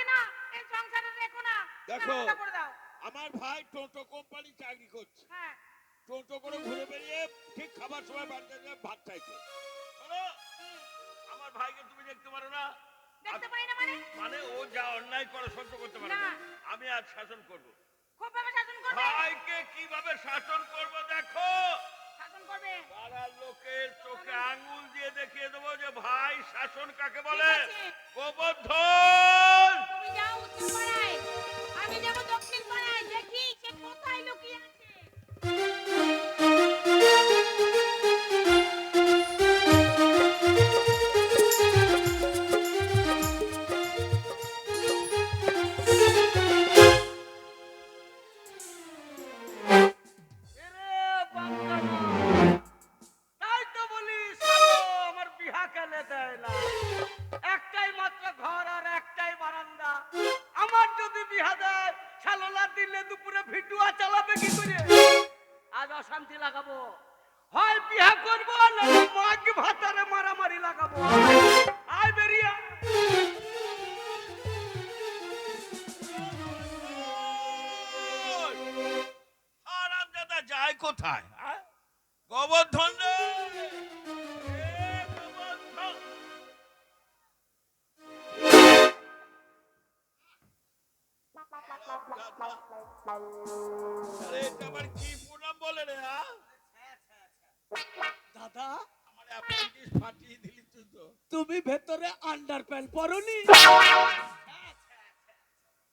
আমাকে না এই সংসারে রেখো না। দেখো। আমার ভাই টোটো কোম্পানি চাকরি করছে। হ্যাঁ। টোটো করে ঘুরে বেরিয়ে ঠিক খাবার সময় বাড়িতে গিয়ে ভাত চাইছে আমার ভাইকে তুমি দেখতে পারো না। দেখতে পাই না মানে? মানে ও যা অন্যায় করে সহ্য করতে পারে না। আমি আজ শাসন করব। খুব ভাবে শাসন করবে? ভাইকে কীভাবে শাসন করব দেখো। করবে? পাড়ার লোকের চোখে আঙ্গুল দিয়ে দেখিয়ে দেবো যে ভাই শাসন কাকে বলে। গোবর্ধন! তুমি যাও উত্তর পাড়ায় আমি যাব দক্ষিণ পাড়ায় দেখি সে কোথায় লুকিয়ে আছে। লাগাবো আয় যায় কোথায়? গোবর্ধন আরে এটা বলে রে? দাদা আমার appendix ফাটিয়ে তুমি ভেতরে আন্ডার প্যান্ট পরনি?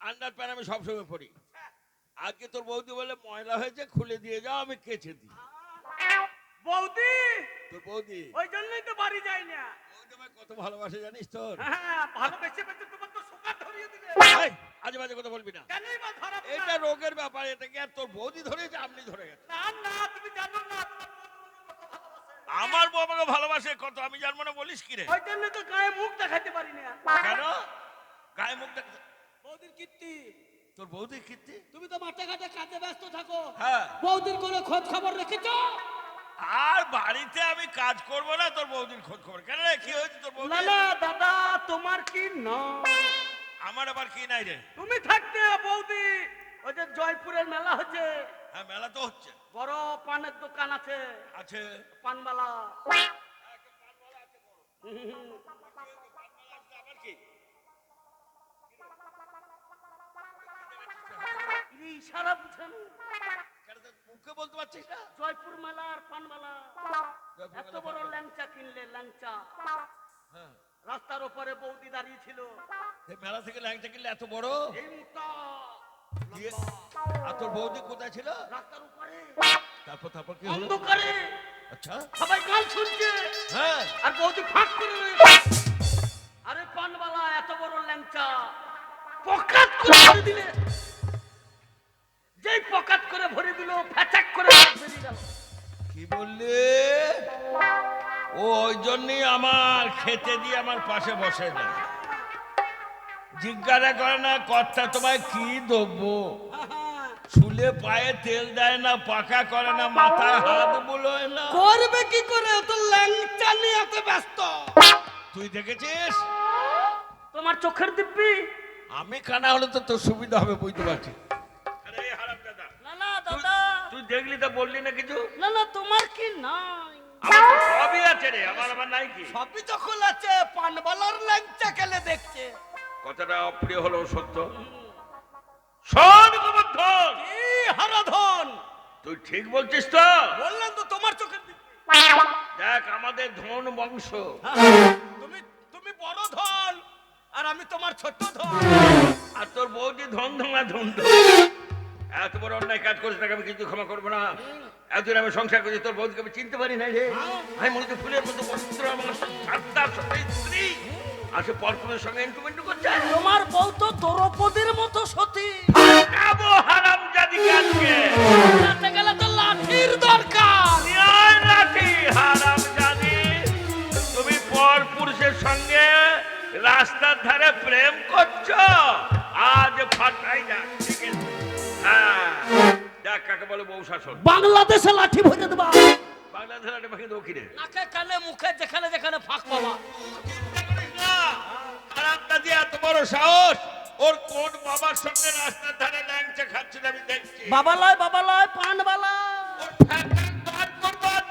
আন্ডার প্যান্ট আমি সবসময় পরি। আজকে তোর বৌদি বলে ময়লা হয়েছে খুলে দিয়ে যাও আমি কেচে দিই। বৌদি! তোর বৌদি? ওই জন্যই তো বাড়ি যাই না। বৌদি আমায় কত ভালোবাসে জানিস তোর? হ্যাঁ ভালোবেসে বেঁচে তোমার তো সুগার ধরিয়ে আজে বাজে কথা বলবি না। কেনই বা ধরা এটা রোগের ব্যাপার এটা কি আর তোর বৌদি ধরেছে আপনি ধরে গেছে না না তুমি জানো না তোমার বউ তোমাকে কত ভালোবাসে। আমার বউ আমাকে ভালোবাসে কত আমি জানব না বলিস কি রে? ওই জন্য তো গায়ে মুখ দেখাতে পারি না। কেন? গায়ে মুখ দেখ বৌদির কীর্তি। তোর বৌদির কীর্তি? তুমি তো মাঠে ঘাটে কাজে ব্যস্ত থাকো। হ্যাঁ। বৌদির কোনো খোঁজ খবর রেখেছো? আর বাড়িতে আমি কাজ করব না তোর বৌদির খোঁজ খবর কেন রে কি হয়েছে তোর বৌদি না না দাদা তোমার কি না আমার আবার কি নাই রে? তুমি থাকতে বৌদি ওই যে জয়পুরের মেলা হচ্ছে। হ্যাঁ মেলা তো হচ্ছে। বড় পানের দোকান আছে। আছে। পানবালা আবার ইশারা বুঝেন। মুখে বলতে পারছিস না? জয়পুর মেলার পানবালা এত বড় ল্যাংচা কিনলে ল্যাংচা। হ্যাঁ। রাস্তার ওপরে বৌদি দাঁড়িয়ে ছিল। মেলা থেকে ল্যাংচা কিনলে এত বড়? এই মোটা আর তোর বৌদি কোথায় ছিল? রাস্তার উপরে। তারপর তারপর কি হলো? অন্ধকারে। আচ্ছা। সবাই গান শুনছে হ্যাঁ। আর বৌদি ফাঁক করে রয়েছে। আরে পানবালা এত বড় ল্যাংচা। পকাত করে ভরে দিলে। যেই পকাত করে ভরে দিল ফ্যাচাক করে বেরিয়ে গেল কি বললে? ও ওই জন্যই আমার খেতে দিয়ে আমার পাশে বসে না জিজ্ঞাসা করে না কর্তা তোমায় কি দেবো? চুলে পায়ে তেল দেয় না পাকা করে না মাথায় হাত বুলোয় না। করবে কি করে? তো ল্যাংচা নিয়ে এত ব্যস্ত। তুই দেখেছিস? তোমার চোখের দিব্যি। আমি কানা হলে তো তোর সুবিধা হবে বুঝতে পারছি। আরে হারাম দাদা। না না দাদা। তুই দেখলি তো বললি না কিছু? না না তোমার কি নাই? সবই আছে রে আমার আমার নাই কি? সবই যখন আছে পানবালার ল্যাংচা খেলে দেখছে? কথাটা অপ্রিয় হলো সত্য। শোন গোবর্ধন। কি হারাধন? তুই ঠিক বলছিস তো। বললেন তো তোমার চোখের দেখ আমাদের ধন বংশ। তুমি তুমি বড় ধন আর আমি তোমার ছোট ধন। আর তোর বৌদি ধন ধনা ধন এত বড় অন্যায় কাজ করিস তাকে আমি কিছু ক্ষমা করব না। এতদিন আমি সংসার করছি তোর বৌদিকে আমি চিনতে পারি নাই রে। আমি মনে হচ্ছে ফুলের মতো পবিত্র আমার স্ত্রী। সে পরপুরের সঙ্গে এন্টুমেন্টু করছে? তোমার বউ তো দ্রৌপদীর মতো সতী। খাব হারাম জাদিকে আজকে। যাতে গেলে তো লাঠির দরকার। ন্যায় লাঠি হারাম জাদি তুমি পর পুরুষের সঙ্গে রাস্তার ধারে প্রেম করছ। আজ ফাটাই যা ঠিক আছে? হ্যাঁ দেখ কাকে বলে বউ শাসন? বাংলাদেশে লাঠি ভরে দেবা। বাংলাদেশের একটা পাখি দক্ষিণে নাকে কানে মুখে যেখানে যেখানে ফাঁক পাবা। চিন্তা করিস না হারাম জাদি এত বড় সাহস? ওর কোন বাবার সঙ্গে রাস্তার ধারে ল্যাংচা খাচ্ছে আমি দেখছি। বাবা লয় বাবা লয় পানবালা ওর ফ্যাক্টরি বাদ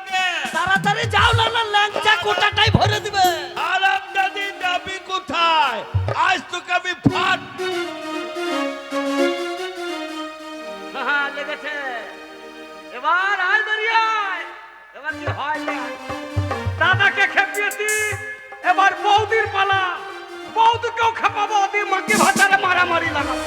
তাড়াতাড়ি যাও না না ল্যাংচা কোটাটাই ভরে দিবে। আরাম দাদি যাবি কোথায়? আজ তোকে আমি ফাট হ্যাঁ লেগেছে। এবার আয় বেরিয়ায় এবার কি হয় দাদাকে খেপিয়েছি এবার বৌদির পালা। বৌদিকেও খেপাবো দি মাকে ভাতারে মারামারি লাগাবো।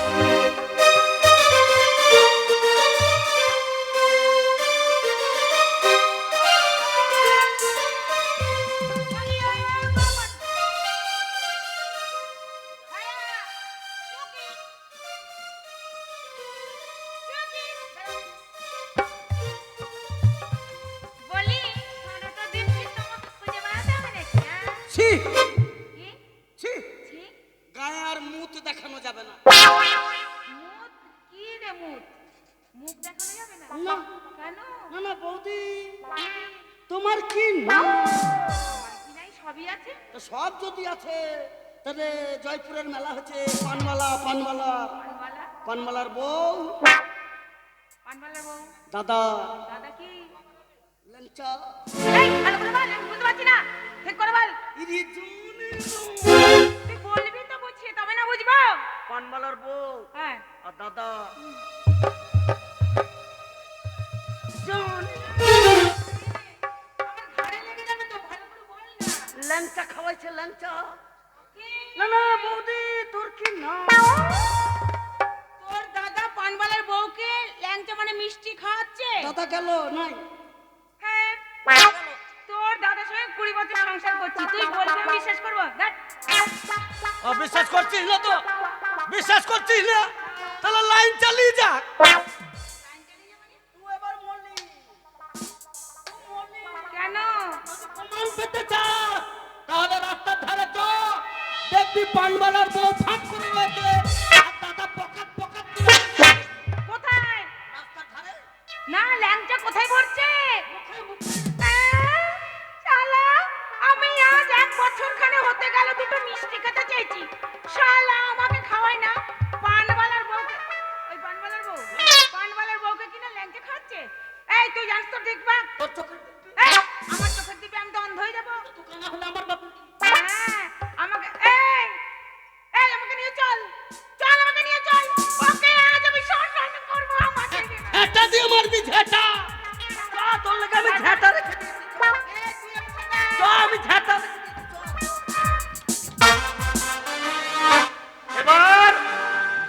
সব যদি আছে। তাহলে জয়পুরের মেলা হচ্ছে পানমালা পানমালা। পানমালার বউ। দাদা। দাদা কি? লেংচা এই ভালো করে বল বুঝতে পারছি না। ঠিক করে বল। ইরি জুনি তুই বলবি তো বুঝছি তবে না বুঝব। পানমালার বউ। হ্যাঁ। আর দাদা। জুনি ল্যাংচা খাওয়াইছে ল্যাংচা। না না বৌদি তোর কি নাম তোর দাদা পানবালার বউকে ল্যাংচা মানে মিষ্টি খাওয়াচ্ছে? দাদা গেল নাই। হ্যাঁ তোর দাদার সঙ্গে কুড়ি বছর সংসার করছি। তুই বলবি বিশ্বাস করব? দেখ। বিশ্বাস করছিস না তো? বিশ্বাস করছিস না? তাহলে লাইন চালিয়ে যা পানবালার বউ ফাঁক করে রয়েছে?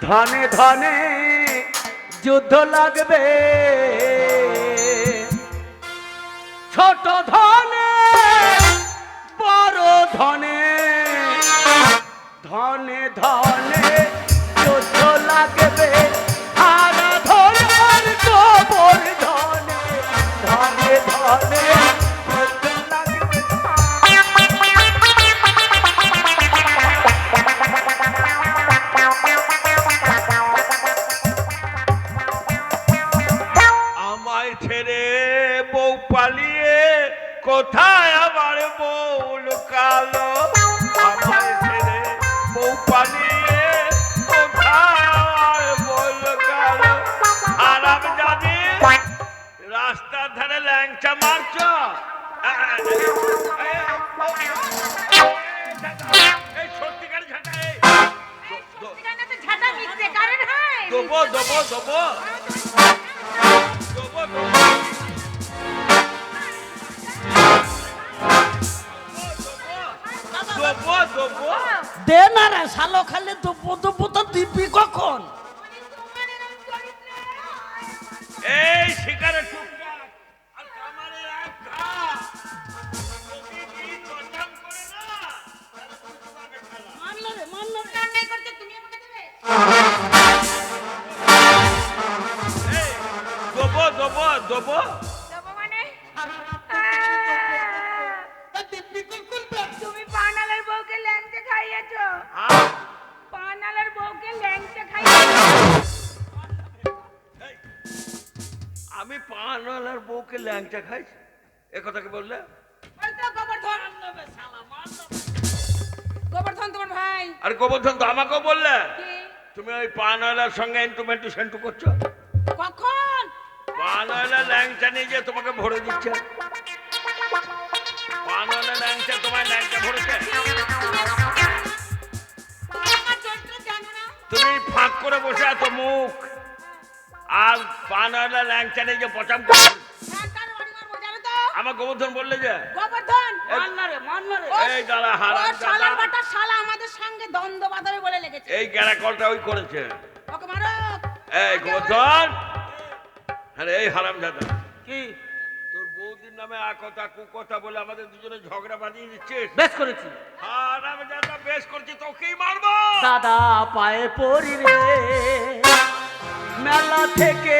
ধনে ধনে যুদ্ধ লাগবে। ছোট ধনে বড় ধনে ধনে ধনে লুকালো আমায় ছেড়ে বউ পালিয়ে কোথায় আমার বউ লুকালো আরাম জানি রাস্তার ধারে ল্যাংচা মারছ সত্যিকার ঝাঁটা হয় দেবো দেবো দেবো শালো খালি তো দিবি কখন? এই শিকারে টুকটাক আর ল্যাংচা খাইছি? এ কথা কি বললে? গোবর্ধন তোমার ভাই। আর গোবর্ধন তো আমাকেও বললে? তুমি ওই পানওয়ালার সঙ্গে এন্টুমেন্টু সেন্টু করছ? কখন? পানওয়ালা ল্যাংচা নিয়ে যে তোমাকে ভরে দিচ্ছে। পানওয়ালা ল্যাংচা তোমার ল্যাংচা ভরেছে। তুমি ফাঁক করে বসে আছো মুখ। আর পানওয়ালা ল্যাংচা নিয়ে যে পচাম করে আমার গোবর্ধন বললে যে গোবর্ধন! মান্না রে মান্না রে ও- এই দাঁড়া হারাম ওর শালার বাটা শালা আমাদের সঙ্গে দ্বন্দ্ব বাঁধাবে বলে লেগেছে। এই গ্যারাকলটা ওই করেছে। ওকে মারো। এই গোবর্ধন! আরে এই হারাম দাদা। কি? তোর বৌদির নামে আ কথা কু কথা বলে আমাদের দুজনে ঝগড়া বাঁধিয়ে দিচ্ছিস? বেশ করেছি। হারাম দাদা বেশ করছি তোকেই মারবো! দাদা পায়ে পড়ি রে মেলা থেকে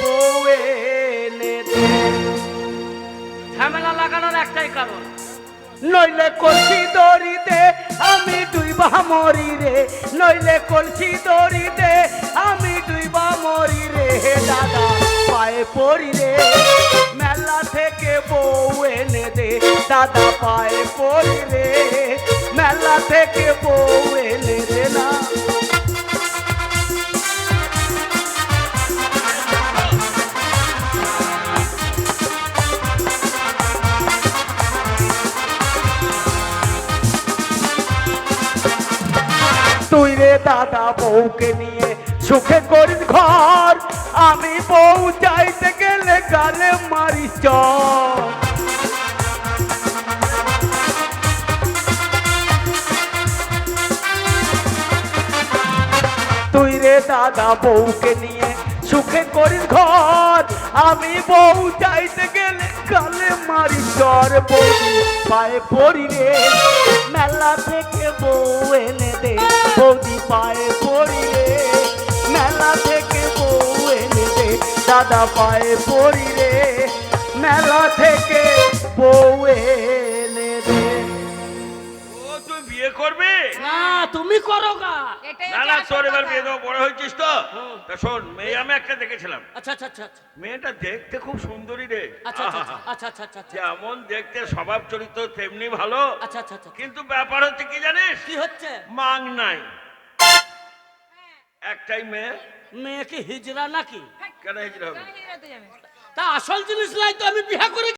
বউ এনে দে। ঝামেলা লাগানোর একটাই কারণ। নইলে কলসি দড়িতে আমি দুইবা মরি রে। নইলে কলসি দড়িতে আমি দুইবা মরি রে। দাদা, পায়ে পড়ি রে। মেলা থেকে বউ এনে দে। দাদা, পায়ে পড়ি রে। মেলা থেকে বউ এনে দে না। তুই রে দাদা বউকে নিয়ে সুখে করিস ঘর। আমি বউ চাইতে গেলে গালে মারি চর। তুই রে দাদা বউকে নিয়ে সুখে করিস ঘর। আমি বউ চাইতে গেলে গালে মারি চর বউ পায়ে পড়ি রে, মেলা থেকে বউ এনে দে। বৌদি পায়ে পড়ি রে, মেলা থেকে বউ এনে দে। দাদা পায়ে পড়ি রে, মেলা থেকে বউ এনে বিয়ে করবি? না তুমি করো গা। না না তোর এবার বিয়ে দেবো বড় হয়েছিস তো? তা শোন মেয়ে আমি একটা দেখেছিলাম। আচ্ছা আচ্ছা আচ্ছা আচ্ছা। মেয়েটা দেখতে খুব সুন্দরী রে। আচ্ছা আচ্ছা আচ্ছা আচ্ছা আচ্ছা আচ্ছা যেমন দেখতে স্বভাব চরিত্র তেমনি ভালো। আচ্ছা আচ্ছা আচ্ছা। কিন্তু ব্যাপার হচ্ছে কি জানিস? কি হচ্ছে? মাং নাই। একটাই মেয়ে। মেয়ে কি হিজড়া নাকি? কেন হিজড়া হবে? তা আসল জিনিস নাই তো আমি বিয়া করে